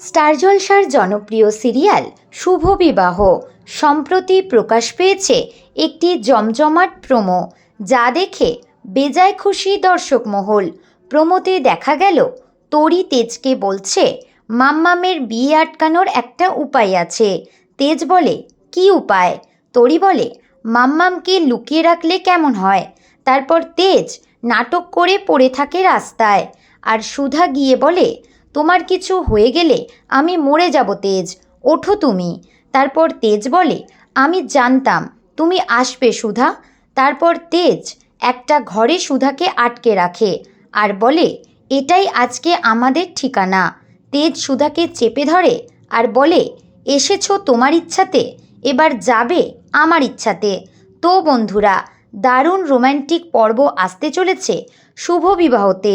Star জলসার জনপ্রিয় serial শুভ বিবাহ। সম্প্রতি প্রকাশ পেয়েছে একটি জমজমাট প্রোমো, যা দেখে বেজায় খুশি দর্শক মহল। প্রোমোতে দেখা গেল, তরি তেজকে বলছে, মাম্মামের বিয়ে আটকানোর একটা উপায় আছে। তেজ বলে, কি উপায়? তরি বলে, মাম্মামকে লুকিয়ে রাখলে কেমন হয়? তারপর তেজ নাটক করে পড়ে থাকে রাস্তায়। আর সুধা গিয়ে বলে তোমার কিছু হয়ে গেলে আমি মরে যাব তেজ। ওঠো তুমি। তারপর তেজ বলে, আমি জানতাম, তুমি আসবে সুধা। তারপর তেজ একটা ঘরে সুধাকে আটকে রাখে আর বলে, এটাই আজকে আমাদের ঠিকানা। তেজ সুধাকে চেপে ধরে আর বলে, এসেছ তোমার ইচ্ছাতে, এবার যাবে আমার ইচ্ছাতে। তো বন্ধুরা, দারুণ রোম্যান্টিক পর্ব আসতে চলেছে শুভ বিবাহতে।